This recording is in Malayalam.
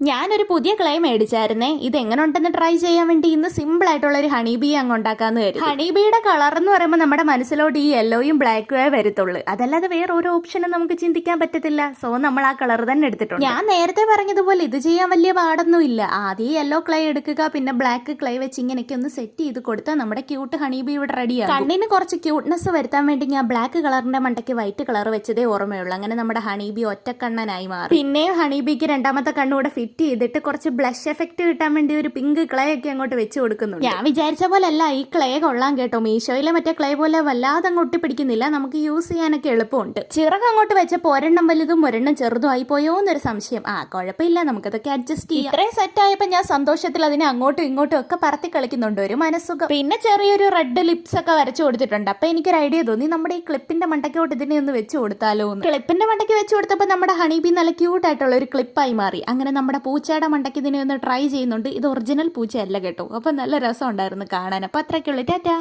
ഞാനൊരു പുതിയ ക്ലേ മേടിച്ചായിരുന്നേ. ഇത് എങ്ങനെ ഉണ്ടെന്ന് ട്രൈ ചെയ്യാൻ വേണ്ടി ഇന്ന് സിമ്പിൾ ആയിട്ടുള്ള ഒരു ഹണി ബീ അങ്ങ് ഉണ്ടാക്കാന്ന് വരും ഹണി ബീയുടെ കളർ എന്ന് പറയുമ്പോൾ നമ്മുടെ മനസ്സിലോട്ട് ഈ യെല്ലോയും ബ്ലാക്കും വരത്തുള്ളൂ. അതല്ലാതെ വേറെ ഒരു ഓപ്ഷനും നമുക്ക് ചിന്തിക്കാൻ പറ്റത്തില്ല. സോ നമ്മൾ ആ കളർ തന്നെ എടുത്തിട്ടുണ്ട്. ഞാൻ നേരത്തെ പറഞ്ഞതുപോലെ ഇത് ചെയ്യാൻ വലിയ പാടൊന്നും ഇല്ല. ആദ്യം യെല്ലോ ക്ലേ എടുക്കുക പിന്നെ ബ്ലാക്ക് ക്ലേ വെച്ച് ഇങ്ങനെയൊക്കെ ഒന്ന് സെറ്റ് ചെയ്ത് കൊടുത്താൽ നമ്മുടെ ക്യൂട്ട് ഹണി ബീ ഇവിടെ റെഡിയാണ് കണ്ണിന് കുറച്ച് ക്യൂട്ട്നെസ് വരുത്താൻ വേണ്ടി ഞാൻ ബ്ലാക്ക് കളറിന്റെ മണ്ടയ്ക്ക് വൈറ്റ് കളർ വെച്ചതേ ഓർമ്മയുള്ളൂ. അങ്ങനെ നമ്മുടെ ഹണി ബി ഒറ്റക്കണ്ണനായി മാറി. പിന്നെയും ഹണി ബിക്ക് രണ്ടാമത്തെ കണ്ണൂടെ ഫിറ്റ് ചെയ്തിട്ട് കുറച്ച് ബ്ലഷ് എഫക്റ്റ് കിട്ടാൻ വേണ്ടി ഒരു പിങ്ക് ക്ലേ ഒക്കെ അങ്ങോട്ട് വെച്ച് കൊടുക്കുന്നു ഞാൻ വിചാരിച്ച പോലെ അല്ല ഈ ക്ലേ കൊള്ളാം കേട്ടോ. മീഷോയിലെ മറ്റേ ക്ലേ പോലെ വല്ലാതെ അങ്ങ് ഒട്ടിപ്പിടിക്കുന്നില്ല നമുക്ക് യൂസ് ചെയ്യാനൊക്കെ എളുപ്പമുണ്ട്. ചിറക് അങ്ങോട്ട് വെച്ചപ്പോൾ ഒരെണ്ണം വലുതും ഒരെണ്ണം ചെറുതും ആയി പോയോ എന്നൊരു സംശയം. ആ കുഴപ്പമില്ല. നമുക്കതൊക്കെ അഡ്ജസ്റ്റ് ചെയ്യാം. ഇത്രയും സെറ്റ് ആയപ്പോൾ ഞാൻ സന്തോഷത്തിൽ അതിനെ അങ്ങോട്ടും ഇങ്ങോട്ടും ഒക്കെ പറത്തി കളിക്കുന്നുണ്ട്. ഒരു മനസ്സുഖം. പിന്നെ ചെറിയൊരു റെഡ് ലിപ്സ് ഒക്കെ വരച്ചു കൊടുത്തിട്ടുണ്ട്. അപ്പൊ എനിക്കൊരു ഐഡിയ തോന്നി. നമ്മുടെ ഈ ക്ലിപ്പിന്റെ മണ്ടയ്ക്കോട്ട് ഇതിനെ ഒന്ന് വെച്ച് കൊടുത്താലോ ക്ലിപ്പിന്റെ മണ്ടയ്ക്ക് വെച്ച് കൊടുത്തപ്പോൾ നമ്മുടെ ഹണി ബി നല്ല ക്യൂട്ട് ആയിട്ടുള്ള ഒരു ക്ലിപ്പായി മാറി. അങ്ങനെ നമ്മുടെ പൂച്ചയുടെ മണ്ടയ്ക്ക് ഇതിനെ ഒന്ന് ട്രൈ ചെയ്യുന്നുണ്ട്. ഇത് ഒറിജിനൽ പൂച്ചയല്ല കേട്ടോ. അപ്പം നല്ല രസം ഉണ്ടായിരുന്നു കാണാൻ. അപ്പം അത്രയ്ക്കുള്ളൂ. ടാറ്റാ.